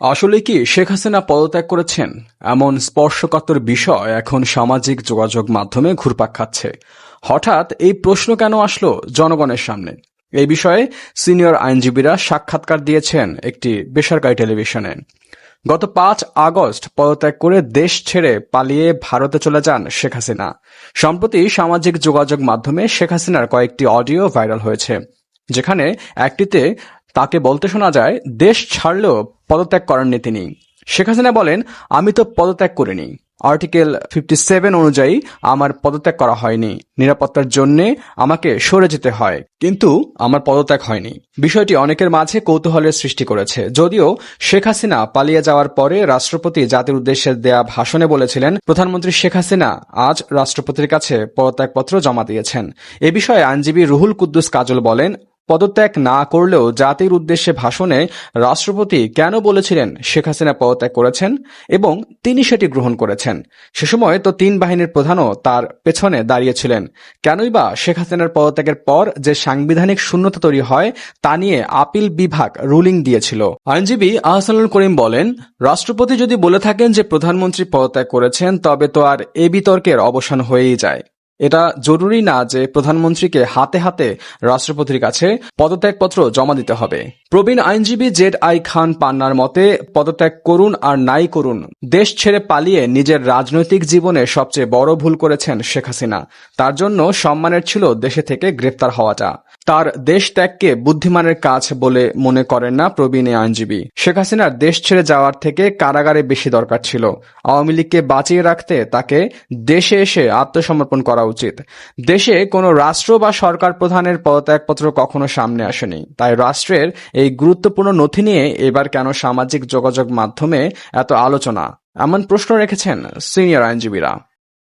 আসলে কি শেখ হাসিনা পদত্যাগ করেছেন? এমন স্পর্শকাতর বিষয় এখন সামাজিক যোগাযোগ মাধ্যমে ঘুরপাক খাচ্ছে। হঠাৎ এই প্রশ্ন কেন আসলো জনগণের সামনে? এই বিষয়ে সিনিয়র আইনজীবীরা সাক্ষাৎকার দিয়েছেন একটি বেসরকারি টেলিভিশনে। গত পাঁচ আগস্ট পদত্যাগ করে দেশ ছেড়ে পালিয়ে ভারতে চলে যান শেখ হাসিনা। সম্প্রতি সামাজিক যোগাযোগ মাধ্যমে শেখ হাসিনার কয়েকটি অডিও ভাইরাল হয়েছে। যেখানে একটিতে তাকে বলতে শোনা যায়, দেশ ছাড়লেও পদত্যাগ করেননি তিনি। শেখ হাসিনা বলেন, আমি তো পদত্যাগ করিনি। আর্টিকেল ফিফটি সেভেন অনুযায়ী আমার পদত্যাগ করা হয়নি। নিরাপত্তার জন্য আমাকে সরে যেতে হয়। কিন্তু আমার পদত্যাগ হয়নি। বিষয়টি অনেকের মাঝে কৌতূহলের সৃষ্টি করেছে। যদিও শেখ হাসিনা পালিয়ে যাওয়ার পরে রাষ্ট্রপতি জাতির উদ্দেশ্যে দেয়া ভাষণে বলেছিলেন, প্রধানমন্ত্রী শেখ হাসিনা আজ রাষ্ট্রপতির কাছে পদত্যাগপত্র জমা দিয়েছেন। এ বিষয়ে আইনজীবী রুহুল কুদ্দুস কাজল বলেন পদত্যাগ না করলেও জাতির উদ্দেশ্যে ভাষণে রাষ্ট্রপতি কেন বলেছিলেন শেখ হাসিনা পদত্যাগ করেছেন এবং তিনি সেটি গ্রহণ করেছেন? সে সময় তো তিন বাহিনীর প্রধানও তার পেছনে দাঁড়িয়েছিলেন। কেনই বা শেখ হাসিনার পদত্যাগের পর যে সাংবিধানিক শূন্যতা তৈরি হয়, তা নিয়ে আপিল বিভাগ রুলিং দিয়েছিল। আইনজীবী আহসানুল করিম বলেন, রাষ্ট্রপতি যদি বলে থাকেন যে প্রধানমন্ত্রী পদত্যাগ করেছেন, তবে তো আর এ বিতর্কের অবসান হয়েই যায়। এটা জরুরি না যে প্রধানমন্ত্রীকে হাতে হাতে রাষ্ট্রপতির কাছে পদত্যাগপত্র জমা দিতে হবে। প্রবীণ আইনজীবী জেড আই খান পান্নার মতে, পদত্যাগ করুন আর নাই করুন। দেশ ছেড়ে পালিয়ে নিজের রাজনৈতিক জীবনে সবচেয়ে বড় ভুল করেছেন শেখ হাসিনা। তার জন্য সম্মানের ছিল দেশে থেকে গ্রেপ্তার হওয়াটা। তার দেশ ত্যাগকে বুদ্ধিমানের কাজ বলে মনে করেন না প্রবীণ এই আইনজীবী। শেখ হাসিনার দেশ ছেড়ে যাওয়ার থেকে কারাগারে বেশি দরকার ছিল। আওয়ামী লীগকে বাঁচিয়ে রাখতে তাকে দেশে এসে আত্মসমর্পণ করা উচিত। দেশে কোনো রাষ্ট্র বা সরকার প্রধানের পদত্যাগপত্র কখনো সামনে আসেনি। তাই রাষ্ট্রের এই গুরুত্বপূর্ণ নথি নিয়ে এবার কেন সামাজিক যোগাযোগ মাধ্যমে এত আলোচনা? এমন প্রশ্ন রেখেছেন সিনিয়র আইনজীবীরা।